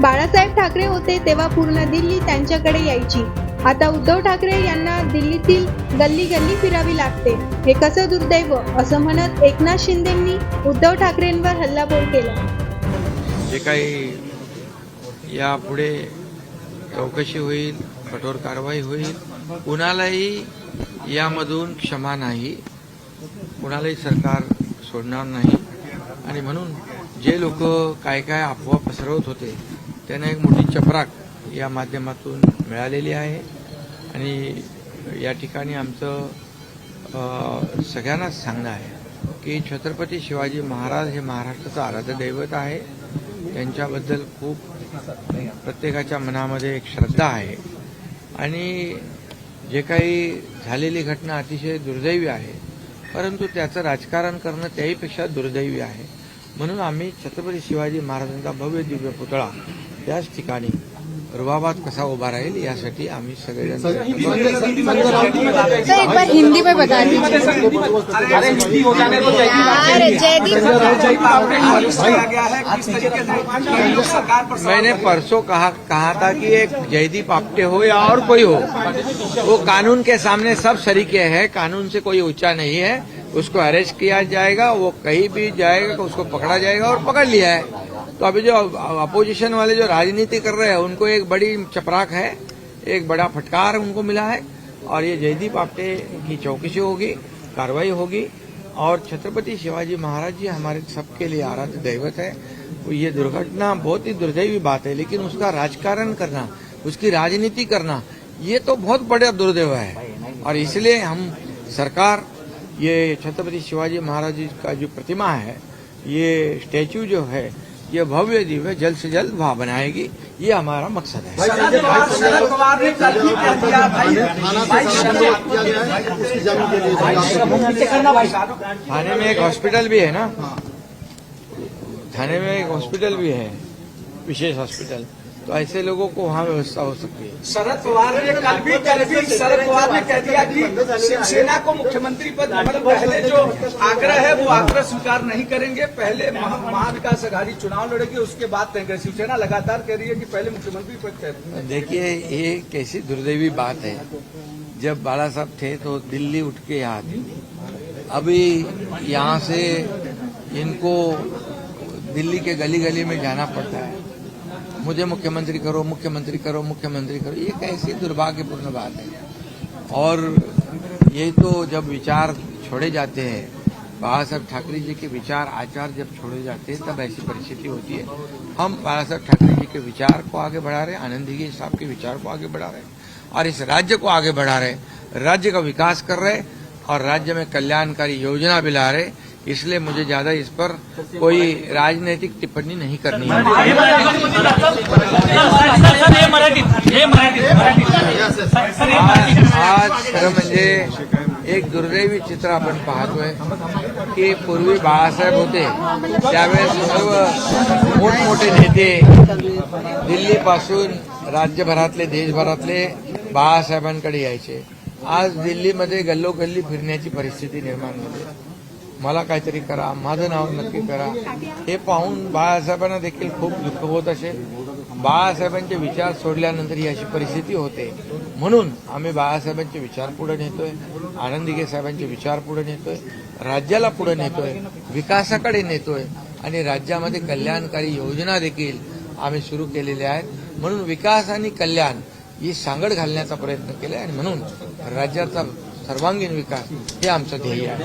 बाळासाहेब ठाकरे होते तेव्हा पूर्ण दिल्ली त्यांच्याकडे यायची. आता उद्धव ठाकरे यांना दिल्लीतील गल्ली गल्ली फिरावी लागते. हे कसं दुर्दैव? असं म्हणत एकनाथ शिंदेंनी उद्धव ठाकरेंवर हल्लाबोल केला. जे काही यापुढे चौकशी होईल कठोर कारवाई होईल कुणालाही यामधून क्षमा नाही कुणालाही सरकार सोडणार नाही. आणि म्हणून जे लोक काय काय अफवा पसरवत होते त्यांना एक मोठी चपराक या माध्यमातून मिळालेली आहे. आणि या ठिकाणी आमचं सगळ्यांनाच सांगणं आहे की छत्रपती शिवाजी महाराज हे महाराष्ट्राचं आराध्य दैवत आहे. त्यांच्याबद्दल खूप प्रत्येकाच्या मनामध्ये एक श्रद्धा आहे. आणि जे काही झालेली घटना अतिशय दुर्दैवी आहे परंतु त्याचं राजकारण करणं त्याहीपेक्षा दुर्दैवी आहे. म्हणून आम्ही छत्रपती शिवाजी महाराजांचा भव्य दिव्य पुतळा त्याच ठिकाणी रुबाबात कसा उभा राहील यासाठी आम्ही सगळेजण हिंदी में बता दीजिए अरे हिंदी हो जाने को यार जयदीप मैंने परसों कहा कहा था कि एक जयदीप आप्टे हो या और कोई हो वो कानून के सामने सब सरीके हैं कानून से कोई ऊँचा नहीं है उसको अरेस्ट किया जाएगा वो कहीं भी जाएगा उसको पकड़ा जाएगा और पकड़ लिया है तो अभी जो अपोजिशन वाले जो राजनीति कर रहे हैं, उनको एक बड़ी चपराक है, एक बड़ा फटकार उनको मिला है, और ये जयदीप आप्टे की चौकसी होगी, कार्रवाई होगी, और छत्रपति शिवाजी महाराज जी हमारे सबके लिए आराध्य दैवत है। तो ये दुर्घटना बहुत ही दुर्दैवी बात है, लेकिन उसका राजकारण करना, उसकी राजनीति करना, ये तो बहुत बड़ा दुर्दैव है। और इसलिए हम सरकार, ये छत्रपति शिवाजी महाराज जी का जो प्रतिमा है, ये स्टैचू जो है ये भव्य दिव्य जल्द से जल्द वहाँ बनाएगी। ये हमारा मकसद है। भाई थाने में एक हॉस्पिटल भी है ना? थाने में एक हॉस्पिटल भी है विशेष हॉस्पिटल। तो ऐसे लोगों को वहाँ व्यवस्था हो सकती है। शरद पवार ने कल भी कल भी शरद पवार ने कह दिया कि शिवसेना को मुख्यमंत्री पद मतलब पहले जो आग्रह है वो आग्रह स्वीकार नहीं करेंगे। पहले महाविकास अघाड़ी चुनाव लड़ेगी उसके बाद तय करेंगे शिवसेना लगातार कह रही है कि पहले मुख्यमंत्री पद तय देखिए ये कैसी दुर्दैवी बात है। जब बाला साहब थे तो दिल्ली उठ के यहाँ थे। अभी यहाँ से इनको दिल्ली के गली गली में जाना पड़ता है। मुझे मुख्यमंत्री करो मुख्यमंत्री करो मुख्यमंत्री करो। ये कैसी दुर्भाग्यपूर्ण बात है। और ये तो जब विचार छोड़े जाते हैं बाबा साहब ठाकरे जी के विचार, आचार जब छोड़े जाते हैं, तब ऐसी परिस्थिति होती है। हम बाबा साहब ठाकरे जी के विचार को आगे बढ़ा रहे हैं, आनंद जी साहब के विचार को आगे बढ़ा रहे हैं, और इस राज्य को आगे बढ़ा रहे राज्य का विकास कर रहे और राज्य में कल्याणकारी योजना भी ला रहे इसलिए मुझे ज्यादा इस पर कोई राजनीतिक टिप्पणी नहीं करनी है आज खरं म्हणजे एक दुर्दैवी चित्र आपण पाहतोय की पूर्वी बाळासाहेब होते त्यावेळेस सर्व मोठमोठे नेते दिल्लीपासून राज्यभरातले देशभरातले बाळासाहेबांकडे यायचे आज दिल्लीमध्ये गल्लोगल्ली फिरण्याची परिस्थिती निर्माण झाली मला काहीतरी करा माझं नाव नक्की करा. हे पाहून बाळासाहेबांना देखील खूप दुःख होत असेल बाळासाहेबांचे विचार सोडल्यानंतर ही अशी परिस्थिती होते. म्हणून आम्ही बाळासाहेबांचे विचार पुढे नेतोय आनंदीगे साहेबांचे विचार पुढे नेतोय राज्याला पुढे नेतोय विकासाकडे नेतोय आणि राज्यामध्ये कल्याणकारी योजना देखील आम्ही सुरू केलेल्या आहेत. म्हणून विकास आणि कल्याण ही सांगड घालण्याचा प्रयत्न केलाय आणि म्हणून राज्याचा सर्वांगीण विकास हे आमचं ध्येय आहे.